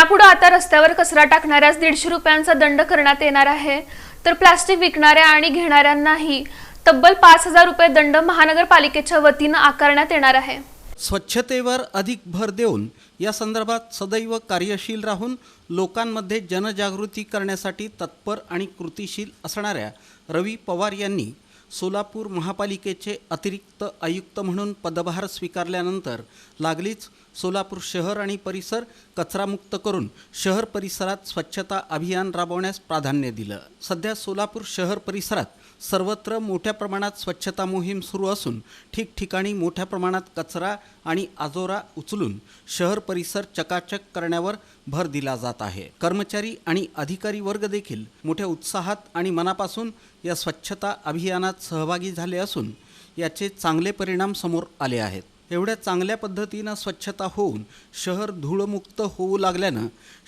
यापुढे आता रस्त्यावर कचरा टाकणाऱ्यास दीडशे रुपयांचा दंड करण्यात येणार आहे. तर प्लास्टिक विकणाऱ्या आणि घेणाऱ्यांनाही तब्बल पाच हजार रुपये दंड महानगरपालिकेच्या वतीनं आकारण्यात येणार आहे. स्वच्छतेवर अधिक भर देऊन या संदर्भात सदैव कार्यशील राहून लोकांमध्ये जनजागृती करण्यासाठी तत्पर आणि कृतीशील असणाऱ्या रवी पवार यांनी सोलापूर महापालिकेचे अतिरिक्त आयुक्त म्हणून पदभार स्वीकारल्यानंतर लागलीच सोलापूर शहर आणि परिसर कचरामुक्त करून शहर परिसरात स्वच्छता अभियान राबवण्यास प्राधान्य दिलं. सध्या सोलापूर शहर परिसरात सर्वत्र मोठ्या प्रमाणात स्वच्छता मोहीम सुरू असून ठिकठिकाणी मोठ्या प्रमाणात कचरा आणि आजोरा उचलून शहर परिसर चकाचक करण्यावर भर दिला जात आहे. कर्मचारी आणि अधिकारी वर्ग देखील मोठ्या उत्साहात आणि मनापासून या स्वच्छता अभियानात सहभागी झाले असून याचे चांगले परिणाम समोर आले आहेत. एवढ्या चांगल्या पद्धतीनं स्वच्छता होऊन शहर धूळमुक्त होऊ लागल्यानं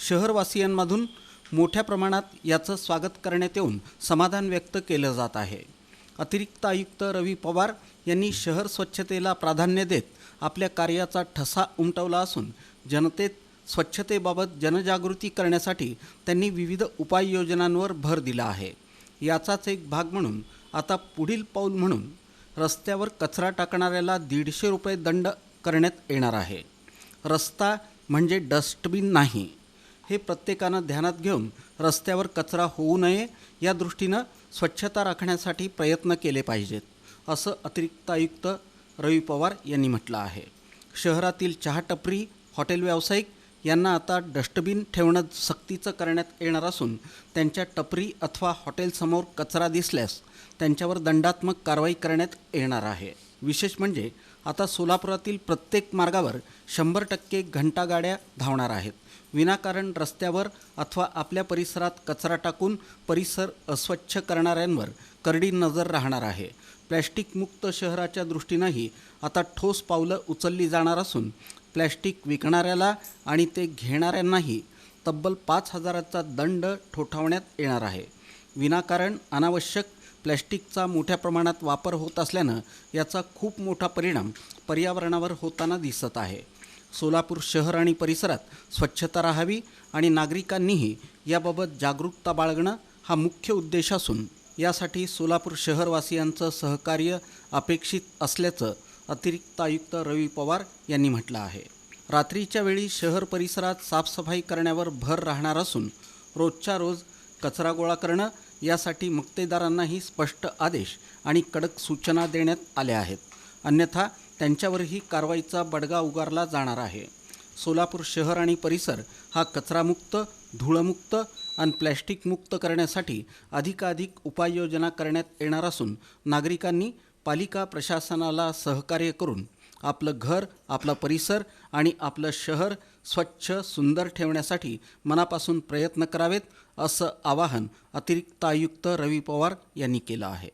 शहरवासियांमधून मोठ्या प्रमाणात याचं स्वागत करण्यात येऊन समाधान व्यक्त केलं जात आहे. अतिरिक्त आयुक्त रवी पवार यांनी शहर स्वच्छतेला प्राधान्य देत आपल्या कार्याचा ठसा उमटवला असून जनतेत स्वच्छतेबाबत जनजागृती करण्यासाठी त्यांनी विविध उपाययोजनांवर भर दिला आहे. याचाच एक भाग म्हणून आता पुढील पाऊल म्हणून रस्त्यावर कचरा टाकणाऱ्याला दीडशे रुपये दंड करण्यात येणार आहे. रस्ता म्हणजे डस्टबिन नाही. हे प्रत्येकानं ध्यानात घेऊन रस्त्यावर कचरा होऊ नये या दृष्टीनं स्वच्छता राखण्यासाठी प्रयत्न केले पाहिजेत असं अतिरिक्त आयुक्त रवी पवार यांनी म्हटलं आहे. शहरातील चहा टपरी हॉटेल व्यावसायिक यांना आता डस्टबिन ठेवणं सक्तीचं करण्यात येणार असून त्यांच्या टपरी अथवा हॉटेलसमोर कचरा दिसल्यास त्यांच्यावर दंडात्मक कारवाई करण्यात येणार आहे. विशेष म्हणजे आता सोलापुरातील प्रत्येक मार्गावर शंभर टक्के घंटागाड्या धावणार आहेत. विनाकारण रस्त्यावर अथवा आपल्या परिसरात कचरा टाकून परिसर अस्वच्छ करणाऱ्यांवर करडी नजर राहणार आहे. प्लॅस्टिकमुक्त शहराच्या दृष्टीनंही आता ठोस पावलं उचलली जाणार असून प्लॅस्टिक विकणाऱ्याला आणि ते घेणाऱ्यांनाही तब्बल पाच हजाराचा दंड ठोठावण्यात येणार आहे. विनाकारण अनावश्यक प्लॅस्टिकचा मोठ्या प्रमाणात वापर होत असल्यानं याचा खूप मोठा परिणाम पर्यावरणावर होताना दिसत आहे. सोलापूर शहर आणि परिसरात स्वच्छता राहावी आणि नागरिकांनीही याबाबत जागरूकता बाळगणं हा मुख्य उद्देश असून यासाठी सोलापूर शहरवासियांचं सहकार्य अपेक्षित असल्याचं अतिरिक्त आयुक्त रवी पवार यांनी म्हटलं आहे. रात्रीच्या वेळी शहर परिसरात साफसफाई करण्यावर भर राहणार असून रोजच्या रोज कचरा गोळा करणं यासाठी मक्तेदारांनाही स्पष्ट आदेश आणि कडक सूचना देण्यात आल्या आहेत. अन्यथा त्यांच्यावरही कारवाईचा बडगा उगारला जाणार आहे. सोलापूर शहर आणि परिसर हा कचरामुक्त धूळमुक्त आणि प्लॅस्टिकमुक्त करण्यासाठी अधिकाधिक उपाययोजना करण्यात येणार असून नागरिकांनी पालिका प्रशासनाला सहकार्य करून आपलं घर आपला परिसर आणि आपलं शहर स्वच्छ सुंदर ठेवण्यासाठी मनापासून प्रयत्न करावेत असं आवाहन अतिरिक्त आयुक्त रवी पवार यांनी केलं आहे.